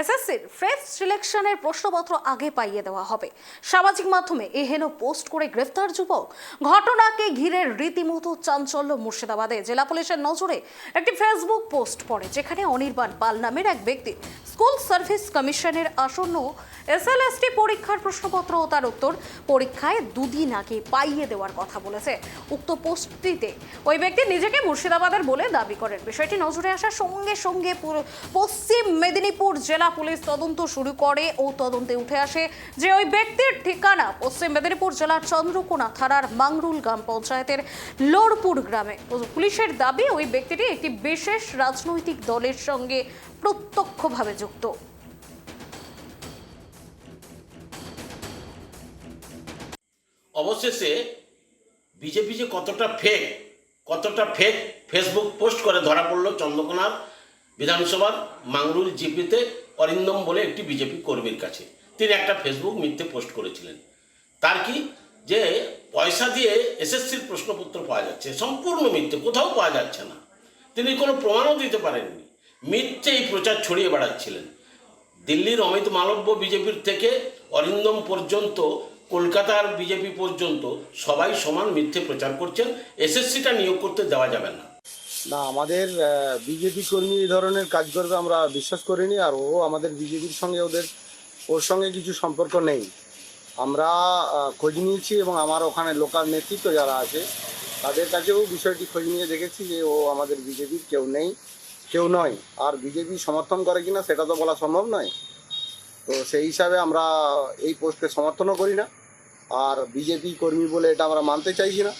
এসএসসির ফ্রেশ সিলেকশনের প্রশ্নপত্র আগে পাইয়ে দেওয়া হবে। সামাজিক মাধ্যমে এহেন পোস্ট করে গ্রেফতার যুবক। ঘটনাকে ঘিরে রীতিমতো চাঞ্চল্য মুর্শিদাবাদে। জেলা পুলিশের নজরে একটি ফেসবুক পোস্ট পড়ে, যেখানে অনির্বাণ পাল নামের এক ব্যক্তি স্কুল সার্ভিস কমিশনের আসন্ন এসএলএসটি পরীক্ষার প্রশ্নপত্র ও তার উত্তর পরীক্ষায় দুদিন আগে পাইয়ে দেওয়ার কথা বলেছে উক্ত পোস্টটিতে। ওই ব্যক্তি নিজেকে মুর্শিদাবাদের বলে দাবি করেন। বিষয়টি নজরে আসার সঙ্গে সঙ্গে পশ্চিম মেদিনীপুর জেলা পুলিশ তদন্ত শুরু করে ও তদন্তে উঠে আসে যে ওই ব্যক্তির ঠিকানা পশ্চিম মেদিনীপুর জেলার চন্দ্রকোনা থানার মাংরুল গ্রাম পঞ্চায়েতের লোরপুর গ্রামে। পুলিশের দাবি, ওই ব্যক্তিটি একটি বিশেষ রাজনৈতিক দলের সঙ্গে প্রত্যক্ষভাবে যুক্ত। অবশেষে বিজেপি যে কতটা ফেক কতটা ফেক ফেসবুক পোস্ট করে ধরা পড়ল চন্দ্রকোনার বিধানসভার মাংরুল জিপিতে অরিন্দম বলে একটি বিজেপি কর্মীর কাছে। তিনি একটা ফেসবুক মিথ্যে পোস্ট করেছিলেন। তার কি? যে পয়সা দিয়ে এসএসসির প্রশ্নপত্র পাওয়া যাচ্ছে, সম্পূর্ণ মিথ্যে, কোথাও পাওয়া যাচ্ছে না। তিনি কোনো প্রমাণও দিতে পারেননি। মিথ্যে এই প্রচার ছড়িয়ে বেড়াচ্ছিলেন। দিল্লির অমিত মালব্য বিজেপির থেকে অরিন্দম পর্যন্ত কলকাতার বিজেপি পর্যন্ত সবাই সমান মিথ্যে প্রচার করছেন, এসএসসিটা নিয়োগ করতে দেওয়া যাবে না। না, আমাদের বিজেপি কর্মী এই ধরনের কাজ করবে আমরা বিশ্বাস করিনি, আর ও আমাদের বিজেপির সঙ্গে ওদের, ওর সঙ্গে কিছু সম্পর্ক নেই। আমরা খোঁজ নিয়েছি এবং আমার ওখানে লোকাল নেতৃত্ব যারা আছে, তাদের কাছেও বিষয়টি খোঁজ নিয়ে দেখেছি যে ও আমাদের বিজেপির কেউ নেই, কেউ নয়। আর বিজেপি সমর্থন করে কিনা, সেটা তো বলা সম্ভব নয়। তো সেই হিসাবে আমরা এই পোস্টকে সমর্থনও করি না। আর বিজেপি কর্মী বলে এটা আমরা মানতে চাইছি না।